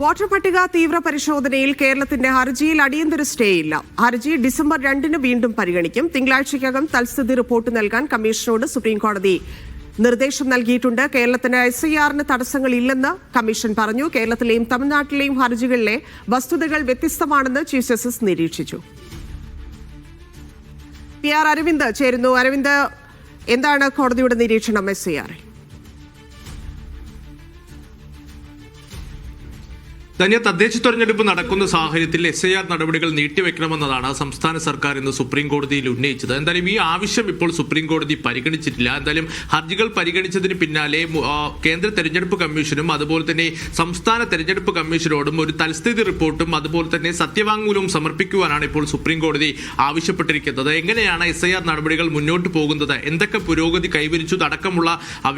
Voter പട്ടിക തീവ്ര പരിശോധനയിൽ കേരളത്തിന്റെ ഹർജിയിൽ അടിയന്തര സ്റ്റേ ഇല്ല ഹർജി ഡിസംബർ രണ്ടിന് വീണ്ടും പരിഗണിക്കും. തിങ്കളാഴ്ചയ്ക്കകം തൽസ്ഥിതി റിപ്പോർട്ട് നൽകാൻ കമ്മീഷനോട് സുപ്രീംകോടതി നിർദ്ദേശം നൽകിയിട്ടുണ്ട്. കേരളത്തിന് എസ് ഐ ആറിന് തടസ്സങ്ങളില്ലെന്ന് കമ്മീഷൻ പറഞ്ഞു. കേരളത്തിലെയും തമിഴ്നാട്ടിലെയും ഹർജികളിലെ വസ്തുതകൾ വ്യത്യസ്തമാണെന്ന് ചീഫ് ജസ്റ്റിസ് നിരീക്ഷിച്ചു. പി ആർ അരവിന്ദ് ചേരുന്നു. അരവിന്ദ് എന്താണ് കോടതിയുടെ നിരീക്ഷണം എസ് ഐ ആറിൽ ധന്യ തദ്ദേശ തെരഞ്ഞെടുപ്പ് നടക്കുന്ന സാഹചര്യത്തിൽ എസ് ഐ ആർ നടപടികൾ നീട്ടിവെക്കണമെന്നതാണ് സംസ്ഥാന സർക്കാർ ഇന്ന് സുപ്രീം കോടതിയിൽ ഉന്നയിച്ചത്. എന്തായാലും ഈ ആവശ്യം ഇപ്പോൾ സുപ്രീം കോടതി പരിഗണിച്ചിട്ടില്ല. എന്തായാലും ഹർജികൾ പരിഗണിച്ചതിന് പിന്നാലെ കേന്ദ്ര തെരഞ്ഞെടുപ്പ് കമ്മീഷനും അതുപോലെ തന്നെ സംസ്ഥാന തെരഞ്ഞെടുപ്പ് കമ്മീഷനോടും ഒരു തൽസ്ഥിതി റിപ്പോർട്ടും അതുപോലെ തന്നെ സത്യവാങ്മൂലവും സമർപ്പിക്കുവാനാണ് ഇപ്പോൾ സുപ്രീം കോടതി ആവശ്യപ്പെട്ടിരിക്കുന്നത്. എങ്ങനെയാണ് എസ് ഐ ആർ നടപടികൾ മുന്നോട്ട് പോകുന്നത്? എന്തൊക്കെ പുരോഗതി കൈവരിച്ചു? അടക്കമുള്ള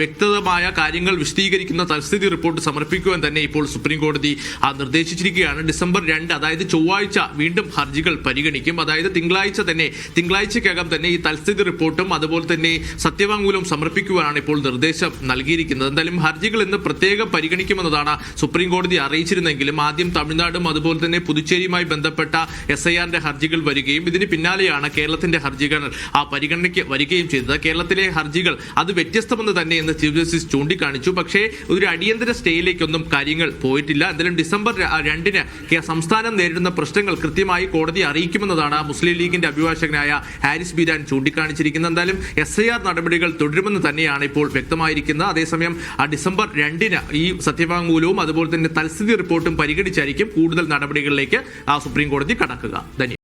വ്യക്തമായ കാര്യങ്ങൾ വിശദീകരിക്കുന്ന തൽസ്ഥിതി റിപ്പോർട്ട് സമർപ്പിക്കുവാൻ തന്നെ ഇപ്പോൾ സുപ്രീം കോടതി നിർദ്ദേശിച്ചിരിക്കുകയാണ്. ഡിസംബർ രണ്ട് അതായത് ചൊവ്വാഴ്ച വീണ്ടും ഹർജികൾ പരിഗണിക്കും. അതായത് തിങ്കളാഴ്ച തന്നെ തിങ്കളാഴ്ചക്കകം തന്നെ ഈ തൽസ്ഥിതി റിപ്പോർട്ടും അതുപോലെ തന്നെ സത്യവാങ്മൂലം സമർപ്പിക്കുവാനാണ് ഇപ്പോൾ നിർദ്ദേശം നൽകിയിരിക്കുന്നത്. എന്തായാലും ഹർജികൾ ഇന്ന് പ്രത്യേകം പരിഗണിക്കുമെന്നതാണ് സുപ്രീം കോടതി അറിയിച്ചിരുന്നെങ്കിലും ആദ്യം തമിഴ്നാടും അതുപോലെ തന്നെ പുതുച്ചേരിയുമായി ബന്ധപ്പെട്ട എസ് ഐ ആറിന്റെ ഹർജികൾ വരികയും ഇതിന് പിന്നാലെയാണ് കേരളത്തിന്റെ ഹർജികൾ ആ പരിഗണനയ്ക്ക് വരികയും ചെയ്തത്. കേരളത്തിലെ ഹർജികൾ അത് വ്യത്യസ്തമെന്ന് തന്നെ എന്ന് ചീഫ് ജസ്റ്റിസ് ചൂണ്ടിക്കാണിച്ചു. പക്ഷേ ഒരു അടിയന്തര സ്റ്റേയിലേക്കൊന്നും കാര്യങ്ങൾ പോയിട്ടില്ല. എന്തായാലും ഡിസംബർ ര- രണ്ടിന് സംസ്ഥാനം നേരിടുന്ന പ്രശ്നങ്ങൾ കൃത്യമായി കോടതി അറിയിക്കുമെന്നതാണ് മുസ്ലിം ലീഗിന്റെ അഭിഭാഷകനായ ഹാരിസ് ബീരാൻ ചൂണ്ടിക്കാണിച്ചിരിക്കുന്നത്. എന്തായാലും എസ് ഐ ആർ നടപടികൾ തുടരുമെന്ന് തന്നെയാണ് ഇപ്പോൾ വ്യക്തമായിരിക്കുന്നത്. അതേസമയം ആ ഡിസംബർ രണ്ടിന് ഈ സത്യവാങ്മൂലവും അതുപോലെ തന്നെ തൽസ്ഥിതി റിപ്പോർട്ടും പരിഗണിച്ചായിരിക്കും കൂടുതൽ നടപടികളിലേക്ക് ആ സുപ്രീം കോടതി കടക്കുക. ധന്യ